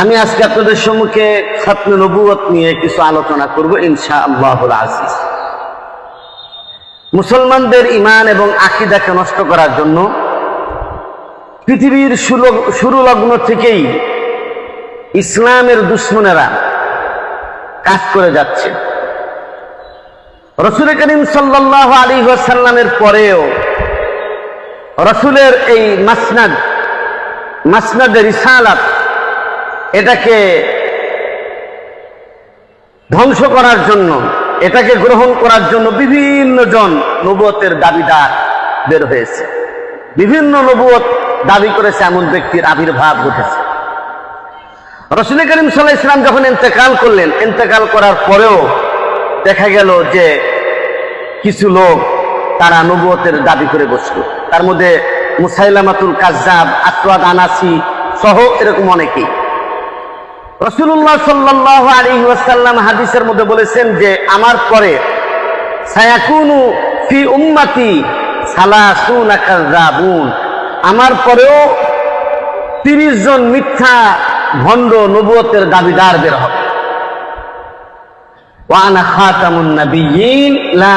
আমি আজকে আপনাদের সম্মুখে খতম নবুয়ত নিয়ে কিছু আলোচনা করব ইনশা আল্লাহুল আজিজ। মুসলমানদের ইমান এবং আকিদাকে নষ্ট করার জন্য পৃথিবীর শুরু লগ্ন থেকেই ইসলামের দুশ্মনেরা কাজ করে যাচ্ছে। রসুল করিম সাল্লাহ আলী সাল্লামের পরেও রসুলের এই মাসনাদ মাসনাদের ইসালাত এটাকে ধ্বংস করার জন্য, এটাকে গ্রহণ করার জন্য বিভিন্ন জন নবুয়তের দাবিদার বের হয়েছে। বিভিন্ন নবুয়ত দাবি করেছে, এমন ব্যক্তির আবির্ভাব ঘটেছে। রসুল করিম সাল্লাহ ইসলাম যখন ইন্তেকাল করলেন, ইন্তেকাল করার পরেও দেখা গেল যে কিছু লোক তারা নবুয়তের দাবি করে বসল। তার মধ্যে মুসাইলামাতুল কাজাব আসওয়াদ আনাসি সহ এরকম অনেকেই। রসুল্লাহ সাল্লাহ আলী ওয়াসাল্লাম হাদিসের মধ্যে বলেছেন যে, আমার পরে সায়াকুনু ফি উম্মাতি সালাসুনা আমার পরেও তিরিশ জন মিথ্যা ভণ্ড নবুয়তের দাবিদার বের হবে। ওয়ানা খাতামুন নাবিয়িন লা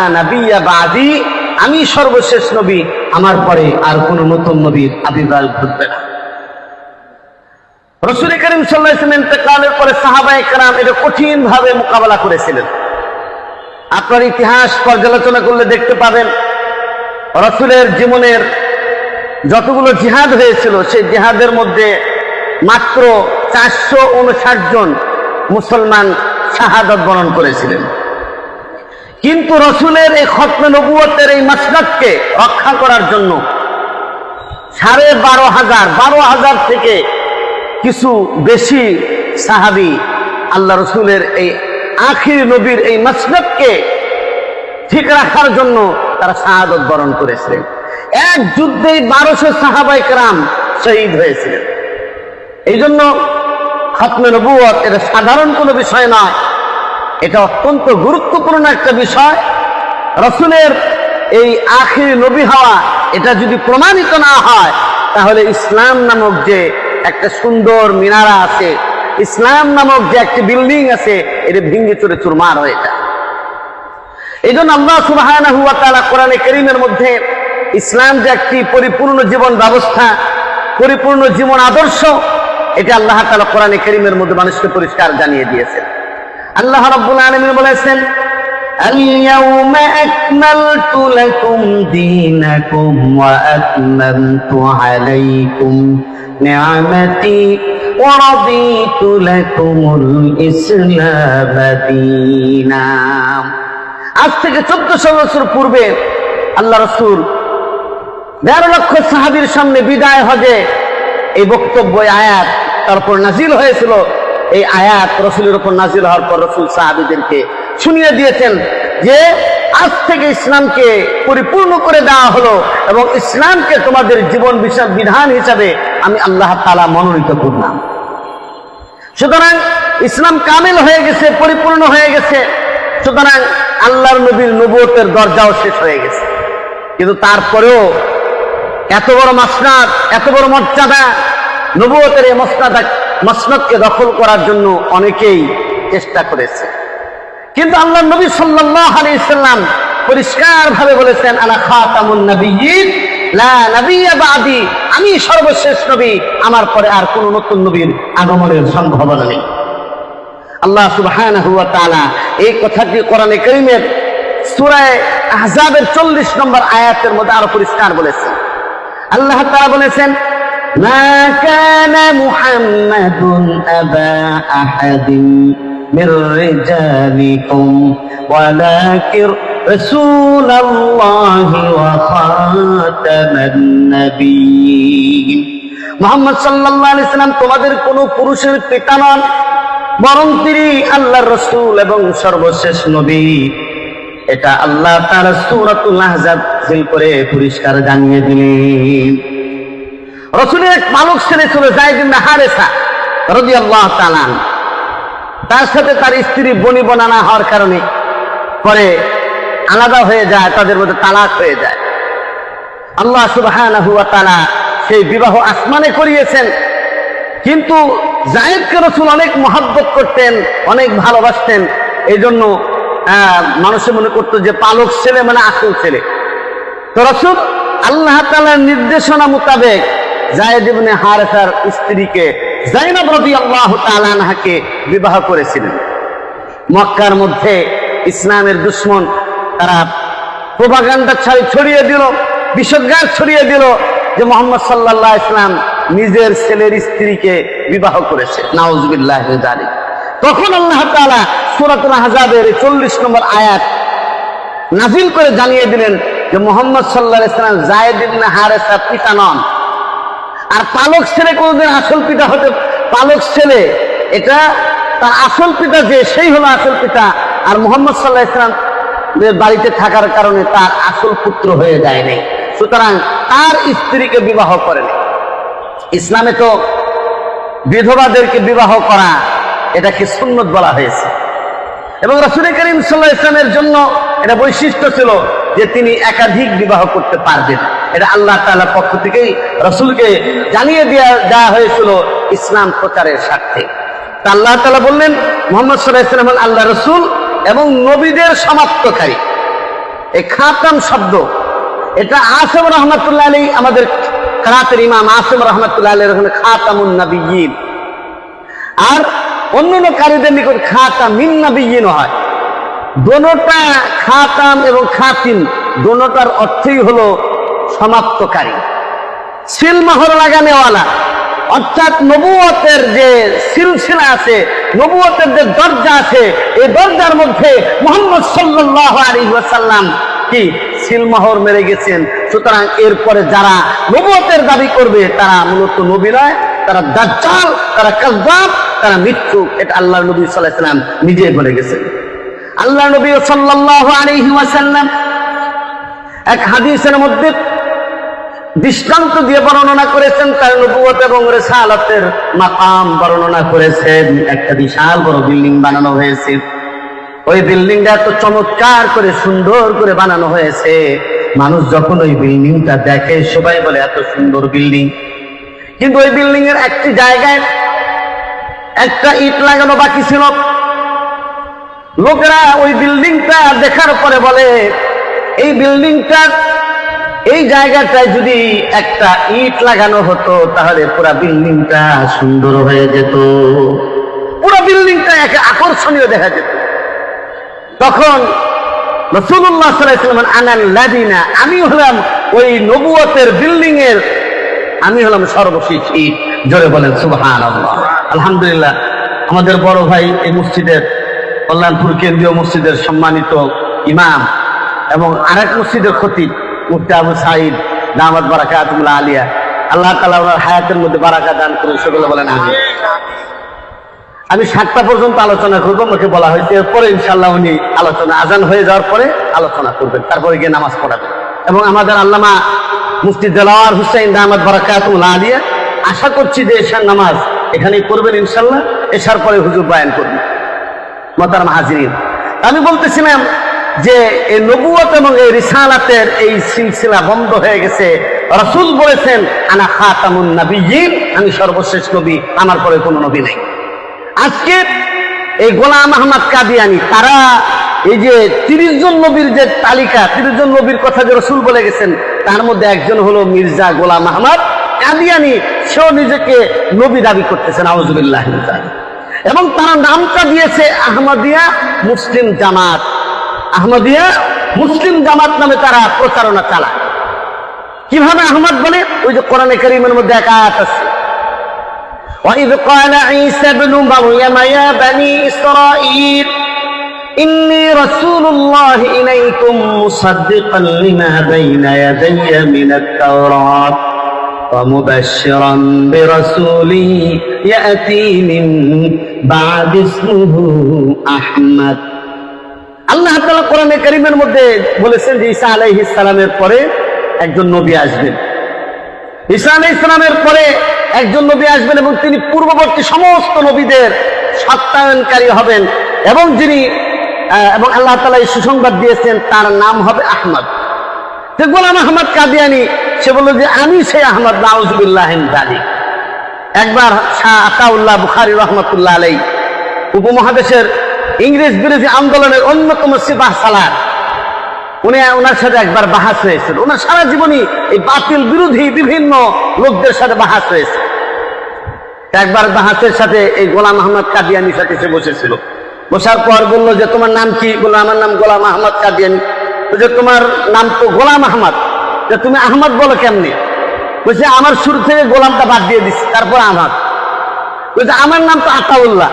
বাদি। আমি সর্বশেষ নবী, আমার পরে আর কোন নতুন নবীর আবির্ভাব ঘটবে না। রসুল করিম সাল্লাহ ইসলাম ইন্তেকালের পরে সাহাবায়ে কেরাম এটা কঠিন ভাবে মোকাবেলা করেছিলেন। আপনার ইতিহাস পর্যালোচনা করলে দেখতে পাবেন, রসুলের জীবনের যতগুলো জিহাদ হয়েছিল, সেই জিহাদের মধ্যে মাত্র চারশো উনষাট জন মুসলমান শাহাদত বরণ করেছিলেন। কিন্তু রসুলের এই খতমে নবুয়তের এই মাসনাদকে রক্ষা করার জন্য সাড়ে বারো হাজার বারো হাজার থেকে কিছু বেশি সাহাবি আল্লাহ রসুলের এই আখির নবীর এই মাসনাদকে ঠিক রাখার জন্য তারা শাহাদত বরণ করেছিলেন। এক যুদ্ধেই বারোশো সাহাবাই কেরাম শহীদ হয়েছিলেন। এই জন্য খতমে নবুয়ত এটা সাধারণ কোনো বিষয় নয় এটা অত্যন্ত গুরুত্বপূর্ণ একটা বিষয়। রসুলের এই আখির নবী হওয়া এটা যদি প্রমাণিত না হয়, তাহলে ইসলাম নামক যে একটা সুন্দর মিনারা আছে। ইসলাম নামক যে একটি বিল্ডিং আছে, এটা ভেঙে চুরে চুরমার হয়ে যায়। এই জন্য আল্লাহ তালা কোরআনে করিমের মধ্যে ইসলাম যে একটি পরিপূর্ণ জীবন ব্যবস্থা, পরিপূর্ণ জীবন আদর্শ, এটা আল্লাহ তালা কোরআনে করিমের মধ্যে মানুষকে পরিষ্কার জানিয়ে দিয়েছেন। আল্লাহ রব্বুল আলমিন বলেছেন اليوم أكملت لكم دينكم وأتممت عليكم نعمتي ورضيت لكم الإسلام دينا আজ থেকে চোদ্দশো বছর পূর্বে আল্লাহ রসুল দেড় লক্ষ সাহাবির সামনে বিদায় হজে এই বক্তব্য এই আয়াত তারপর নাজিল হয়েছিল এই আয়াত রসুলের উপর নাজিল হওয়ার পর রসুল সাহাবিদেরকে শুনিয়ে দিয়েছেন যে আজ থেকে ইসলামকে পরিপূর্ণ করে দেওয়া হলো এবং ইসলামকে তোমাদের জীবন বিষয় বিধান হিসাবে আমি আল্লাহ তালা মনোনীত করলাম। সুতরাং ইসলাম কামিল হয়ে গেছে, পরিপূর্ণ হয়ে গেছে। সুতরাং আল্লাহর নবীর নবুয়তের দরজাও শেষ হয়ে গেছে। কিন্তু তারপরেও এত বড় মাসনাদ, এত বড় মর্যাদা, নবুয়তের এই মসনাদা মসনদকে দখল করার জন্য অনেকেই চেষ্টা করেছে। কিন্তু আল্লাহ নবী আলাইহি সাল্লাম পরিষ্কার ভাবে বলেছেন, আলা খাতামুন বাদি। আমি সর্বশেষ নবী, আমার পরে আর কোন নতুন নবীর আগমনের সম্ভাবনা নেই আল্লাহ তাআলা এই কথাটি কোরআনে কারীমের সূরা আহজাবের 40 নম্বর আয়াতের মধ্যে আরও পরিষ্কার বলেছেন। আল্লাহ তাআলা বলেছেন, মা কানা মুহাম্মাদুন আবা আহাদিন। من رجالكم ولكن رسول الله وخاتم النبيين মোহাম্মদ সাল্লাল্লাহু আলাইহি সাল্লাম তোমাদের কোনো পুরুষের পিতা নন বরং তিনি আল্লাহর রসুল এবং সর্বশেষ নবী এটা আল্লাহ তার সূরাতুল আহজাব জিল করে পরিষ্কার জানিয়ে দিলেন রসুলের এক মালক ছেলে ছিল জাইদ ইবনে হারেসা রাদিয়াল্লাহু তাআলা আনহু। তার সাথে তার স্ত্রী বনি বনানা হওয়ার কারণে পরে আলাদা হয়ে যায়, তাদের মধ্যে তালাক হয়ে যায়। আল্লাহ তাআলা সেই বিবাহ আসমানে করিয়েছেন। কিন্তু জায়েদকে রসুল অনেক মহাব্বত করতেন, অনেক ভালোবাসতেন। এই জন্য মানুষে মনে করতো যে পালক ছেলে মানে আসল ছেলে। তো রসুল আল্লাহ তালার নির্দেশনা মোতাবেক জায়েদ ইবনে হারেসার স্ত্রীকে জাইনাব রবি আল্লাহ তালানহাকে বিবাহ করেছিলেন। মক্কার মধ্যে ইসলামের দুশ্মন তারা প্রভাকাণ্ডা ছাড়ি ছড়িয়ে দিল, বিষজ্ঞান ছড়িয়ে দিল যে মোহাম্মদ সাল্লাহ ইসলাম নিজের ছেলের স্ত্রীকে বিবাহ করেছে। নাউজবিল্লাহ জালিক তখন আল্লাহ তাআলা সূরাতুল আহজাবের চল্লিশ নম্বর আয়াত নাজিল করে জানিয়ে দিলেন যে মোহাম্মদ সাল্লাহ ইসলাম জায়েদ ইবনে হারেসা পিতা নন। আর পালক ছেলে কোনোদিন আসল পিতা হতে, পালক ছেলে, এটা তার আসল পিতা যে, সেই হলো আসল পিতা। আর মোহাম্মদ সাল্লাহ ইসলাম বাড়িতে থাকার কারণে তার আসল পুত্র হয়ে যায় নাই। সুতরাং তার স্ত্রীকে বিবাহ করেনি ইসলামে তো বিধবাদেরকে বিবাহ করা, এটাকে সুন্নত বলা হয়েছে। এবং রসুল করিম সাল্লাহ ইসলামের জন্য এটা বৈশিষ্ট্য ছিল যে তিনি একাধিক বিবাহ করতে পারবেন এটা আল্লাহ তাআলার পক্ষ থেকেই রসুলকে জানিয়ে দেওয়া দেওয়া হয়েছিল ইসলাম প্রচারের স্বার্থে। তা আল্লাহ তালা বললেন, মোহাম্মদ সাল্লাহ ইসলাম আল্লাহ রসুল এবং নবীদের সমাপ্তকারী। এই খাতাম শব্দ, এটা আসম রহমতুল্লাহ আলী আমাদের খারাতের ইমাম আসম রহমতুল্লাহ আলী ওখানে খাতামুন নবীন আর অন্যান্য কারীদের নিকট খাতাম মিন নবীন হয়। দোনোটা খাতাম এবং খাতিম, দোনোটার অর্থই হলো সমাপ্তকারী। সিলমোহর লাগানেওয়ালা অর্থাৎ নবুয়তের যে সিলসিলা আছে নবুয়তের যে দরজা আছে, এই দরজার মধ্যে মোহাম্মদ সাল্লাহ আলী ওয়াসাল্লাম কি সিলমোহর মেরে গেছেন। সুতরাং এরপরে যারা নবুয়তের দাবি করবে, তারা মূলত নবী নয়, তারা দাজ্জাল, তারা কাজবাব তারা মৃত্যু। এটা আল্লাহ নবী সাল্লাহ সাল্লাম নিজে বলে গেছেন। আল্লাহ নবী সাল্লাহ আলাইহি ওয়াসাল্লাম এক হাদিসের মধ্যে দৃষ্টান্ত দিয়ে বর্ণনা করেছেন, তার নবুয়ত এবং রেসালাতের মাকাম বর্ণনা করেছেন। একটা বিশাল বড় বিল্ডিং বানানো হয়েছে। ওই বিল্ডিংটা এত চমৎকার করে, সুন্দর করে বানানো হয়েছে। মানুষ যখন ওই বিল্ডিংটা দেখে, সবাই বলে, এত সুন্দর বিল্ডিং। কিন্তু ওই বিল্ডিং এর একটি জায়গায় একটা ইট লাগানো বাকি ছিল। লোকেরা ওই বিল্ডিংটা দেখার পরে বলে, এই বিল্ডিংটার এই জায়গাটায় যদি একটা ইট লাগানো হতো, তাহলে পুরা বিল্ডিংটা সুন্দর হয়ে যেত। পুরো বিল্ডিংটা একে আকর্ষণীয় দেখা যেত। তখন রসুল্লাহ সাল্লাম আনান লাদিনা আমি হলাম ওই নবুয়তের বিল্ডিং এর আমি হলাম সর্বশেষ। ইট জোরে বলেন সুবহান আলহামদুলিল্লাহ, আমাদের বড় ভাই এই মসজিদের, কল্যাণপুর কেন্দ্রীয় মসজিদের সম্মানিত ইমাম এবং আরেক মসজিদের খতিব। মুফতি আবু সাইদ দামাদ বারাকাতুল্লাহ আলিয়া। আল্লাহ তালা ওনার হায়াতের মধ্যে বারাকা দান করে সকলে বলেন আমি আমি সাতটা পর্যন্ত আলোচনা করব আমাকে বলা হয়েছে। এরপরে ইনশাল্লাহ উনি আলোচনা, আজান হয়ে যাওয়ার পরে আলোচনা করবেন। তারপরে গিয়ে নামাজ পড়াবেন। এবং আমাদের আল্লামা মুফতি দেলাওয়ার হুসাইন দামাদ বারাকাতুল্লাহ আলিয়া, আশা করছি যে এশার নামাজ এখানেই করবেন ইনশাল্লাহ এশার পরে হুজুর বায়ান করবেন। মতারাম হাজিরিন, আমি বলতেছিলাম যে এই নবুয়ত এবং এই রিসালাতের এই সিলসিলা বন্ধ হয়ে গেছে। রসুল বলেছেন, আনা খাতামুন নবীন আমি সর্বশেষ নবী, আমার পরে কোনো নবী নেই। আজকে এই গোলাম আহমদ কাদিয়ানি, তারা এই যে তিরিশ জন নবীর যে তালিকা, তিরিশ জন নবীর কথা যে রসুল বলে গেছেন, তার মধ্যে একজন হলো মির্জা গোলাম আহমদ কাদিয়ানি। সেও নিজেকে নবী দাবি করতেছেন আউজুবিল্লাহ এবং তারা নামটা দিয়েছে আহমদিয়া মুসলিম জামাত। আহমদিয়া মুসলিম জামাত নামে তারা প্রচারণা চালায় কিভাবে আহমদ বলে ওই যে কোরআনে করিমের মধ্যে এক আয়াত আছে وإذ قال عيسى ابن مريم يا بني إسرائيل إني رسول الله إليكم مصدقا لما بين يدي من التوراة ومبشرا برسول يأتي من بعد اسمه أحمد আল্লাহ তাআলা কোরআনে কারীমের মধ্যে বলেছেন যে ঈসা আলাইহিস সালামের পরে একজন নবী আসবেন। ঈসা আলাইহিস সালামের পরে একজন নবী আসবেন এবং তিনি পূর্ববর্তী সমস্ত নবীদের সত্যায়নকারী হবেন এবং যিনি এবং আল্লাহ তাআলা এই সুসংবাদ দিয়েছেন, তার নাম হবে আহমদ। গোলাম আহমদ কাদিয়ানি, সে বলল যে আমি সেই আহমদ, নাউজুবিল্লাহ জানি একবার শাহ আতাউল্লাহ বুখারি রহমতুল্লাহ আলাই উপমহাদেশের ইংরেজ বিরোধী আন্দোলনের অন্যতম সিপাহ সালার উনি ওনার সাথে একবার বাহাস হয়েছিল। ওনার সারা জীবনই এই বাতিল বিরোধী বিভিন্ন লোকদের সাথে বাহাস হয়েছে। একবার বাহাসের সাথে এই গোলাম আহমদ কাদিয়ানির সাথে সে বসেছিল। বসার পর বলল যে, তোমার নাম কি? বলল, আমার নাম গোলাম আহমদ কাদিয়ানি। বলছে তোমার নাম তো গোলাম আহমদ। যে তুমি আহমদ বলো কেমনি? বলছে আমার শুরু থেকে গোলামটা বাদ দিয়ে দিচ্ছি তারপর আহমদ। বলছে আমার নাম তো আতাউল্লাহ।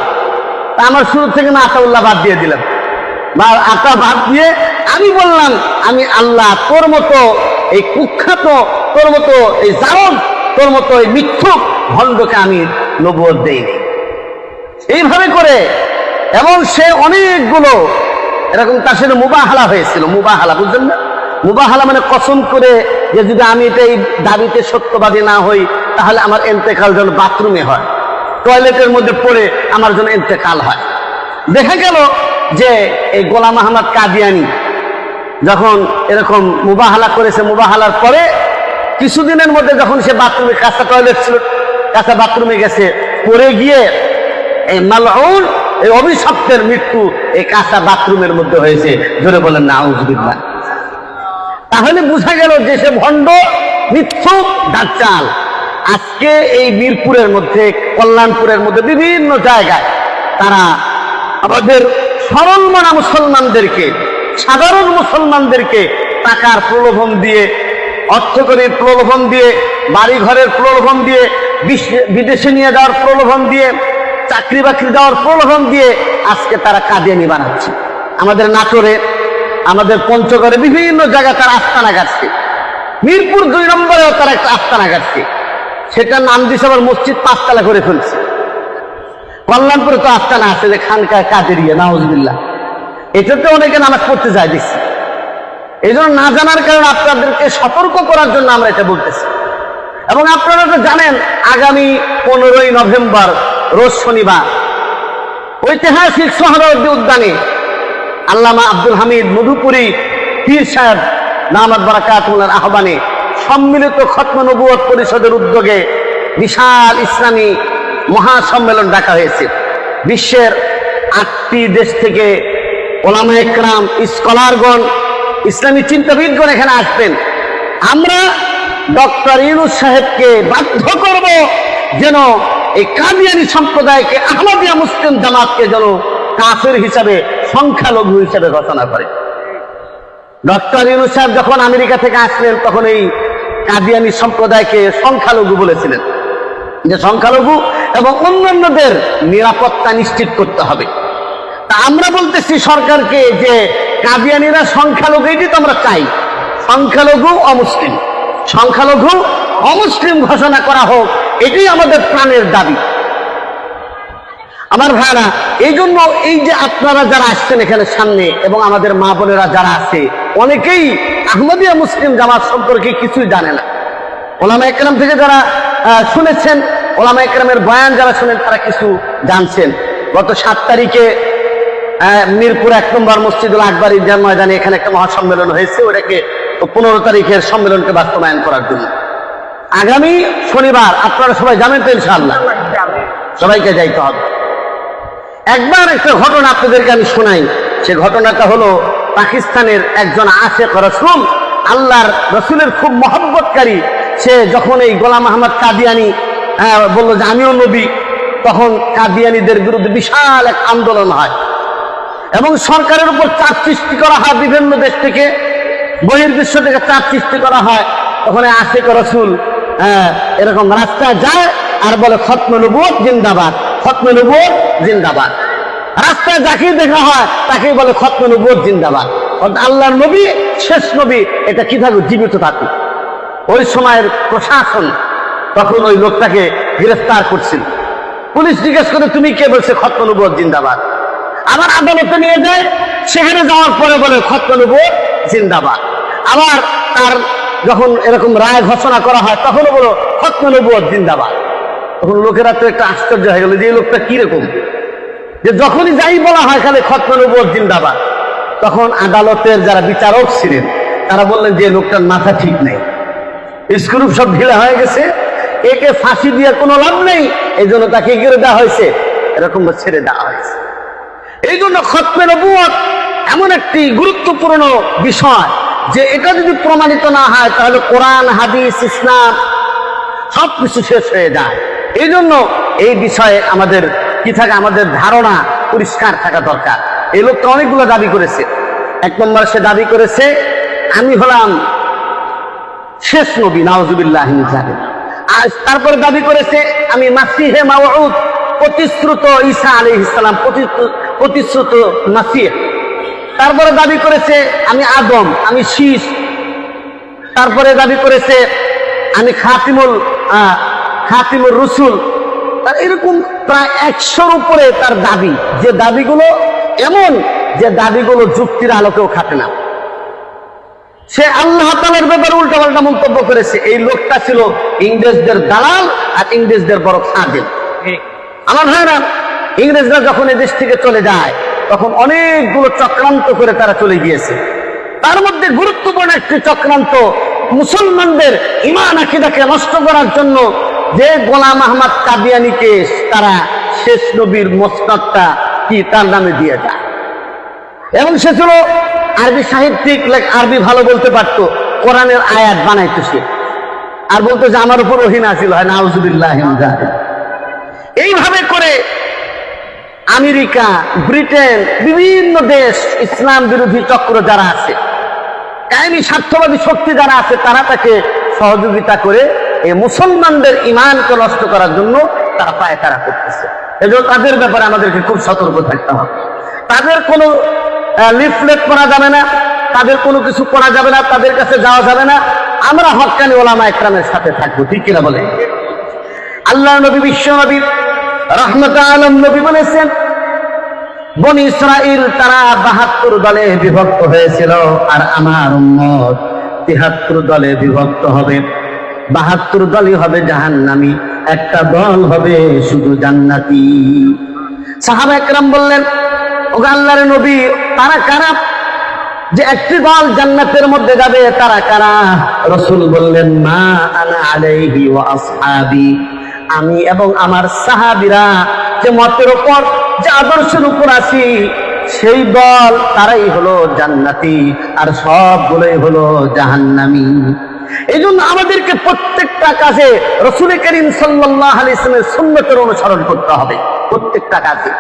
আমার শুরু থেকে না আতাউল্লাহ বাদ দিয়ে দিলাম। বা আতা বাদ দিয়ে আমি বললাম, আমি আল্লাহ তোর মতো এই কুখ্যাত, তোর মতো এই জারদ, তোর মতো এই মিথ্যুক ভণ্ডকে আমি নবুয়ত দেইনি। এইভাবে করে এবং সে অনেকগুলো, এরকম তার সাথে মুবাহালা হয়েছিল, মুবাহালা, বুঝলেন না? মুবাহালা মানে কসম করে যে যদি আমি এটা এই দাবিতে সত্যবাদী না হই, তাহলে আমার এন্তেকাল যেন বাথরুমে হয়। টয়লেটের মধ্যে পড়ে আমার জন্য এন্তেকাল হয়। দেখা গেল যে এই গোলাম আহমদ কাদিয়ানি যখন এরকম মুবাহালা করেছে, মুবাহালার পরে কিছুদিনের মধ্যে যখন সে বাথরুমে, কাঁচা টয়লেট ছিল, কাঁচা বাথরুমে গেছে, পড়ে গিয়ে এই মালউন, এই অভিশপ্তের মৃত্যু এই কাঁচা বাথরুমের মধ্যে হয়েছে। জোরে বলেন না তাহলে বোঝা গেল যে সে ভণ্ড, মিথ্যুক দাচ্চাল আজকে এই মিরপুরের মধ্যে, কল্যাণপুরের মধ্যে বিভিন্ন জায়গায় তারা আমাদের সরল মানা মুসলমানদেরকে, সাধারণ মুসলমানদেরকে টাকার প্রলোভন দিয়ে, অর্থকরীর প্রলোভন দিয়ে বাড়ি ঘরের প্রলোভন দিয়ে বিদেশে নিয়ে যাওয়ার প্রলোভন দিয়ে চাকরি বাকরি দেওয়ার প্রলোভন দিয়ে আজকে তারা কাদিয়ানি বানাচ্ছে। আমাদের নাটোরে, আমাদের পঞ্চগড়ে বিভিন্ন জায়গায় তারা আস্তানা গাচ্ছে মিরপুর দুই নম্বরেও তারা একটা আস্তানা গাচ্ছে সেটার নাম দিয়েছে আবার মসজিদ পাঁচতলা করে ফেলছে। কল্যাণপুরে তো আস্তানা আছে যে খানকায় কাদেরিয়া, নাউজবিল্লাহ। এটাতে অনেকে নামাজ পড়তে যায় দেখছি। এই না জানার কারণে আপনাদেরকে সতর্ক করার জন্য আমরা এটা বলতেছি। এবং আপনারা তো জানেন, আগামী পনেরোই নভেম্বর, রোজ শনিবার, ঐতিহাসিক সোহরাওয়ার্দী উদ্যানে আল্লামা আব্দুল হামিদ মধুপুরী পীর সাহেব নামাদ বারাকাতুল্লার আহ্বানে সম্মিলিত খতম নবুয়ত পরিষদের উদ্যোগে বিশাল ইসলামী মহাসম্মেলন ডাকা হয়েছে। বিশ্বের আটটি দেশ থেকে ওলামা একরাম, স্কলারগণ, ইসলামী চিন্তাবিদগণ এখানে আসবেন। আমরা ডক্টর ইউনুস সাহেবকে বাধ্য করব যেন এই কাদিয়ানি সম্প্রদায়কে আহমদিয়া মুসলিম জামাতকে যেন কাফের হিসাবে, সংখ্যালঘু হিসাবে ঘোষণা করে। ডক্টর ইউনুস সাহেব যখন আমেরিকা থেকে আসলেন, তখন এই কাদিয়ানি সম্প্রদায়কে সংখ্যালঘু বলেছিলেন। যে সংখ্যালঘু এবং অন্যান্যদের নিরাপত্তা নিশ্চিত করতে হবে। তা আমরা বলতেছি সরকারকে যে কাদিয়ানিরা সংখ্যালঘু এটি তো আমরা চাই। সংখ্যালঘু অমুসলিম সংখ্যালঘু অমুসলিম ঘোষণা করা হোক এটি আমাদের প্রাণের দাবি। আমার ভাইরা এই জন্য এই যে আপনারা যারা আসছেন এখানে সামনে এবং আমাদের মা বোনেরা যারা আছে, অনেকেই আহমদিয়া মুসলিম জামাত সম্পর্কে কিছুই জানে না। ওলামা একরাম থেকে যারা শুনেছেন ওলামা একরামের বয়ান যারা শুনেন, তারা কিছু জানছেন। গত সাত তারিখে মিরপুর এক নম্বর মসজিদুল আকবর ঈদগাহ ময়দানে এখানে একটা মহাসম্মেলন হয়েছে, ওটাকে পনেরো তারিখের সম্মেলনকে বাস্তবায়ন করার জন্য। আগামী শনিবার, আপনারা সবাই জানেন তো ইনশাল্লাহ সবাইকে যাইতে হবে। একবার একটা ঘটনা আপনাদেরকে আমি শোনাই। সে ঘটনাটা হলো পাকিস্তানের একজন আশেক রসুল, আল্লাহর রসুলের খুব মহব্বতকারী। সে যখন এই গোলাম আহমদ কাদিয়ানি বলল যে, আমিও নবী। তখন কাদিয়ানিদের বিরুদ্ধে বিশাল এক আন্দোলন হয়। এবং সরকারের উপর চাপ সৃষ্টি করা হয় বিভিন্ন দেশ থেকে, বহির্বিশ্ব থেকে চাপ সৃষ্টি করা হয়। তখন আশেক রসুল এরকম রাস্তায় যায় আর বলে, খতম নবুয়ত জিন্দাবাদ। খতম নবুয়ত জিন্দাবাদ। রাস্তায় যাকেই দেখা হয়, তাকেই বলে খতম নবুয়ত জিন্দাবাদ। আল্লাহর নবী, শেষ নবী, এটা কি জীবিত থাকুক ওই সময়ের প্রশাসন তখন ওই লোকটাকে গ্রেফতার করছিল। পুলিশ জিজ্ঞেস করে, তুমি কে? বলছে, খতম নবুয়ত জিন্দাবাদ। আবার আদালতে নিয়ে যায়, সেখানে যাওয়ার পরে বলে, খতম নবুয়ত জিন্দাবাদ। আবার তার যখন এরকম রায় ঘোষণা করা হয়, তখনও বলো, খতম নবুয়ত জিন্দাবাদ। তখন লোকেরা তো একটা আশ্চর্য হয়ে গেল যে এই লোকটা কীরকম যে যখনই যাই বলা হয় খালি খতম নবুয়ত জিন্দাবাদ। তখন আদালতের যারা বিচারক ছিলেন, তারা বললেন যে লোকটার মাথা ঠিক নেই। স্ক্রুপ সব ঢিলা হয়ে গেছে। একে ফাঁসি দিয়ে কোনো লাভ নেই। এই জন্য তাকে গিরে দেওয়া হয়েছে। এরকম ছেড়ে দেওয়া হয়েছে। এই জন্য খতমের নবুয়ত এমন একটি গুরুত্বপূর্ণ বিষয় যে এটা যদি প্রমাণিত না হয়, তাহলে কোরআন, হাদিস, ইসলাম সবকিছু শেষ হয়ে যায়। এই জন্য এই বিষয়ে আমাদের কি থাকে? আমাদের ধারণা পরিষ্কার থাকা দরকার। এই লোকটা অনেকগুলো দাবি করেছে। এক নম্বর সে দাবি করেছে, আমি হলাম শেষ নবী নাওজুবিল্লাহ আর তারপরে দাবি করেছে, আমি মাসিহে মাউদ প্রতিশ্রুত ঈসা আলী ইসলাম প্রতিশ্রুত মাসিহ। তারপরে দাবি করেছে, আমি আদম, আমি শীষ। তারপরে দাবি করেছে, আমি খাতিমুল আহ, খাতিমুল রসুল তার এরকম প্রায় একশোর উপরে তার দাবি। যে দাবিগুলো এমন যে দাবিগুলো যুক্তির আলোকেও খাটে না। সে আল্লাহ তালার ব্যাপারে উল্টাপাল্টা মন্তব্য করেছে। এই লোকটা ছিল ইংরেজদের দালাল আর ইংরেজদের বড় খাদেম। আমার না ইংরেজরা যখন এদেশ থেকে চলে যায় তখন অনেকগুলো চক্রান্ত করে তারা চলে গিয়েছে। তার মধ্যে গুরুত্বপূর্ণ একটি চক্রান্ত মুসলমানদের ইমান আকিদাকে নষ্ট করার জন্য যে গোলাম আহমদ কাদিয়ানিকে তারা শেষ নবীর মস্তকটা কি তার নামে দিয়ে যায় এবং সে ছিল আরবি সাহিত্যিক আরবি ভালো বলতে পারতো, কোরআনের আয়াত বানাইতো সে আর বলতো যে আমার উপর ওহিনা ছিল হয় না আউজুবিল্লাহ এইভাবে করে আমেরিকা, ব্রিটেন, বিভিন্ন দেশ ইসলাম বিরোধী চক্র যারা আছে, কায়েমি স্বার্থবাদী শক্তি যারা আছে, তারা তাকে সহযোগিতা করে এই মুসলমানদের ইমানকে নষ্ট করার জন্য তারা পায়ে তারা করতেছে। এজন্য তাদের ব্যাপারে আমাদেরকে খুব সতর্ক থাকতে হবে। তাদের কোনো লিফলেট করা যাবে না, তাদের কোনো কিছু করা যাবে না, তাদের কাছে যাওয়া যাবে না। আমরা হকানি ওলামা একরামের সাথে থাকব, ঠিক কিনা বলে আল্লাহ নবী, বিশ্ব নবী, রহমত আলম নবী বলেছেন, বনি ইসরাইল তারা বাহাত্তর দলে বিভক্ত হয়েছিল, আর আমার উম্মত তিহাত্তর দলে বিভক্ত হবে। বাহাত্তর দলই হবে জাহান্নামি। একটা দল হবে শুধু জান্নাতি। সাহাবা একরাম বললেন, ওগো আল্লাহর নবী, তারা কারা? যে একটি দল জান্নাতের মধ্যে যাবে, তারা কারা? রসুল বললেন, মা আনা আলাইহি ওয়া আসহাবি। আমি এবং আমার সাহাবিরা যে মতের উপর, যে আদর্শের উপর আছি, সেই দল তারাই হলো জান্নাতি, আর সবগুলোই হলো জাহান্নামি। এই জন্য আমাদেরকে প্রত্যেকটা কাজে রসুল করিম সাল্লাহ আলি ইসলামের সুন্নতের অনুসরণ করতে হবে। প্রত্যেকটা কাজে।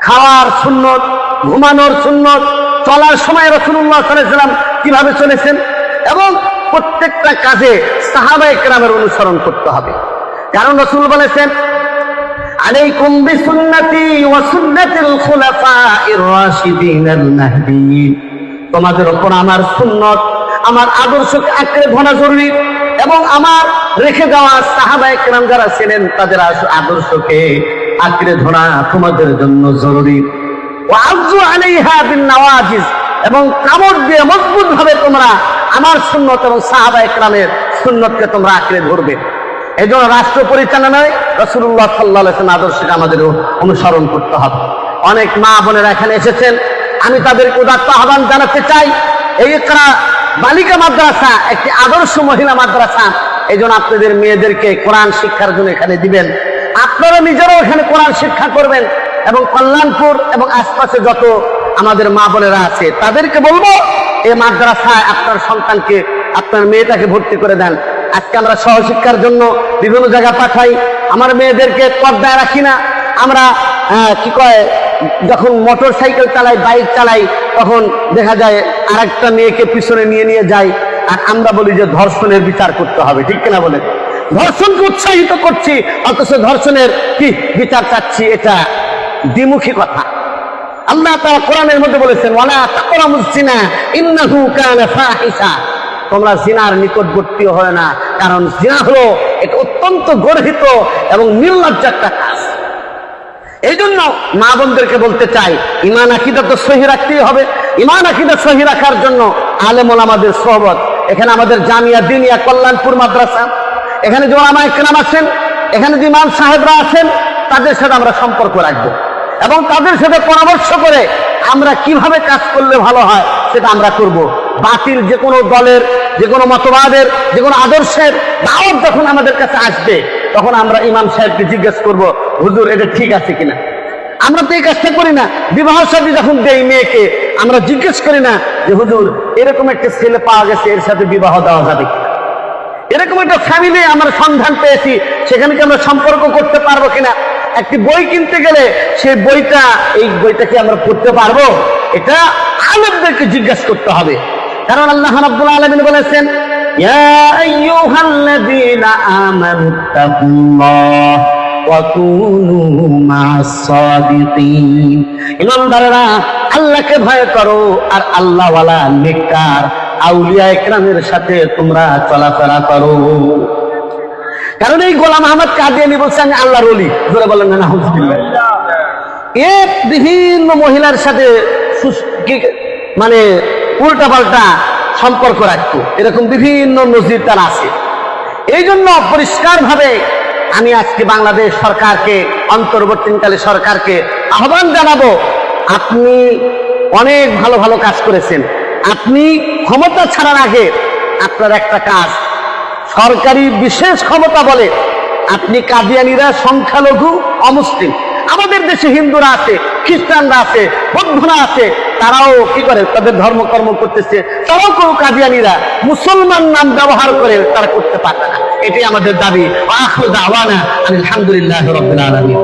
খাওয়ার সুন্নত, ঘুমানোর সুন্নত, চলার সময় রসুল্লাহ কীভাবে চলেছেন এবং প্রত্যেকটা কাজে সাহাবা অনুসরণ করতে হবে। কারণ রসুল বলেছেন সুন্নাতিল খুলাফাইর রাশিদিনের মাহদিয়িন তোমাদের ওপর আমার সুন্নত, আমার আদর্শকে আঁকড়ে ধরা জরুরি এবং আমার রেখে যাওয়া সাহাবা একরাম যারা ছিলেন, তাদের আদর্শকে আঁকড়ে ধরা তোমাদের জন্য জরুরি। এবং কামড় দিয়ে মজবুত ভাবে তোমরা আমার সুন্নত এবং সাহাবা একরামের সুন্নতকে তোমরা আঁকড়ে ধরবে। এই জন্য রাষ্ট্র পরিচালনায় রসুল্লাহ সাল্লাহ আদর্শকে আমাদের অনুসরণ করতে হবে। অনেক মা বোনেরা এখানে এসেছেন আমি তাদেরকে উদাত্ত আহ্বান জানাতে চাই। এই একরা বালিকা মাদ্রাসা, একটি আদর্শ মহিলা মাদ্রাসা, এই জন্য আপনাদের মেয়েদেরকে কোরআন শিক্ষার জন্য এখানে দিবেন। আপনারা নিজেরাও এখানে কোরআন শিক্ষা করবেন এবং কল্যাণপুর এবং আশপাশে যত আমাদের মা বোনেরা আছে, তাদেরকে বলব, এই মাদ্রাসায় আপনার সন্তানকে, আপনার মেয়েটাকে ভর্তি করে দেন। আজকে আমরা সহশিক্ষার জন্য বিভিন্ন জায়গা পাঠাই। আমার মেয়েদেরকে পর্দায় রাখি না। আমরা কি কয় যখন মোটর সাইকেল চালাই বাইক চালাই তখন দেখা যায় আর একটা মেয়েকে পিছনে নিয়ে নিয়ে যায়। আর আমরা বলি যে ধর্ষণের বিচার করতে হবে, ঠিক কিনা বলে ধর্ষণকে উৎসাহিত করছি, অথচ ধর্ষণের কি বিচার চাচ্ছি এটা দ্বিমুখী কথা। আল্লাহ তাআলা কোরআনের মধ্যে বলেছেন, ওয়ালা তাকরামুজ জিনা ইন্নাহু কানা তোমরা জিনার নিকটবর্তী হয় না, কারণ জিনা হলো এটা অত্যন্ত গর্হিত এবং নির্লজ্জ একটা কাজ। এই জন্য মা বোনদেরকে বলতে চাই ইমান আকিদা তো সহি রাখতেই হবে। ইমান আকিদা সহি রাখার জন্য আলেমল আমাদের সহবত, এখানে আমাদের জামিয়া দিনিয়া কল্যাণপুর মাদ্রাসা, এখানে যে ওলামা একরাম আছেন, এখানে যে ইমাম সাহেবরা আছেন, তাদের সাথে আমরা সম্পর্ক রাখব। এবং তাদের সাথে পরামর্শ করে আমরা কীভাবে কাজ করলে ভালো হয়, সেটা আমরা করব। বাতিল যে কোনো দলের, যে কোনো মতবাদের, যে কোনো আদর্শের দাওয়াত যখন আমাদের কাছে আসবে, তখন আমরা ইমাম সাহেবকে জিজ্ঞেস করব, হুজুর, এটা ঠিক আছে কিনা? আমরা তো এই কাজটা করি না। বিবাহ সাথে যখন দেই মেয়েকে, আমরা জিজ্ঞেস করি না যে, হুজুর, এরকম একটা ছেলে পাওয়া গেছে, এর সাথে বিবাহ দেওয়া যাবে এরকম একটা ফ্যামিলি আমরা সন্ধান পেয়েছি, সেখানে কি আমরা সম্পর্ক করতে পারব কিনা? একটি বই কিনতে গেলে সেই বইটা, এই বইটা কি আমরা পড়তে পারব? এটা আলেমদেরকে জিজ্ঞাসা করতে হবে। কারণ আল্লাহ রাব্বুল আলামিন বলেছেন, ইয়া আইয়ুহাল্লাযীনা আমানুত্তাকুল্লাহ ওয়া কুনু মা'আস ইমানদারেরা, আল্লাহকে ভয় করো আর আল্লাহওয়ালা নেককার, আউলিয়া একরামের সাথে তোমরা চলাফেরা করো। কারণ এই গোলাম আহমদ কাদিয়ানি বলছে, আমি আল্লাহর অলি জোরে বলেন না নাউজুবিল্লাহ। এ বিভিন্ন মহিলার সাথে মানে উল্টা পাল্টা সম্পর্ক রাখতো এরকম বিভিন্ন নজির তার আছে। এই জন্য পরিষ্কার ভাবে আমি আজকে বাংলাদেশ সরকারকে, অন্তর্বর্তীকালে সরকারকে আহ্বান জানাব, আপনি অনেক ভালো ভালো কাজ করেছেন। আপনি ক্ষমতা ছাড়ার আগে আপনার একটা কাজ, সরকারি বিশেষ ক্ষমতা বলে আপনি কাদিয়ানিরা সংখ্যালঘু অমুসলিম। আমাদের দেশে হিন্দুরা আছে, খ্রিস্টানরা আছে, বৌদ্ধরা আছে তারাও কি করে? তাদের ধর্ম কর্ম করতেছে। তারাও কোনো কাদিয়ানিরা মুসলমান নাম ব্যবহার করে তারা করতে পারবে না। এটি আমাদের দাবি। আখরু দাওয়ানা আলহামদুলিল্লাহ রবিল আলমী